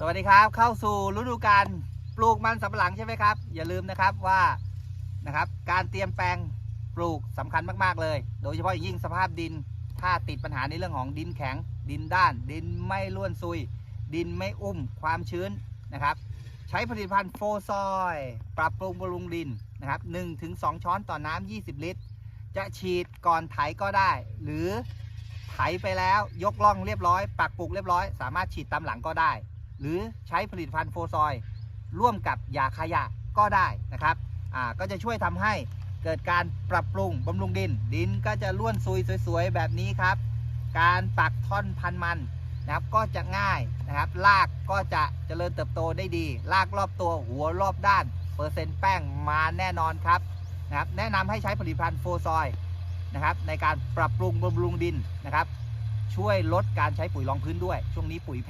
สวัสดีครับเข้าสู่ฤดูกาลปลูกมันสำปะหลังใช่ไหมครับ อย่าลืมนะครับว่านะครับการเตรียมแปลงปลูกสำคัญมากๆเลย โดยเฉพาะอย่างยิ่งสภาพดิน ถ้าติดปัญหาในเรื่องของดินแข็ง ดินด้าน ดินไม่ร่วนซุย ดินไม่อุ้มความชื้นนะครับ ใช้ผลิตภัณฑ์โฟซอย ปรับปรุงบำรุงดินนะครับ1-2ช้อนต่อน้ำ20 ลิตร จะฉีดก่อนไถก็ได้ หรือไถไปแล้วยกล่องเรียบร้อย ปักปลูกเรียบร้อย สามารถฉีดตามหลังก็ได้ หรือใช้ผลิตภัณฑ์โฟซอยร่วมกับยาขยะก็ได้นะครับอ่าก็จะช่วยทำให้เกิดการปรับปรุงบำรุงดิน ดินก็จะล้วนซุยสวยๆ แบบนี้ครับ การปักท่อนพันมันนะครับก็จะง่ายนะครับรากก็จะเจริญเติบโตได้ดีรากรอบตัวหัวรอบด้าน เปอร์เซ็นต์แป้งมาแน่นอนครับนะครับแนะนำให้ใช้ผลิตภัณฑ์โฟซอยนะครับในการปรับปรุงบำรุงดินนะครับ ช่วยลดการใช้ปุ๋ยรองพื้นด้วย ช่วงนี้ปุ๋ยแพง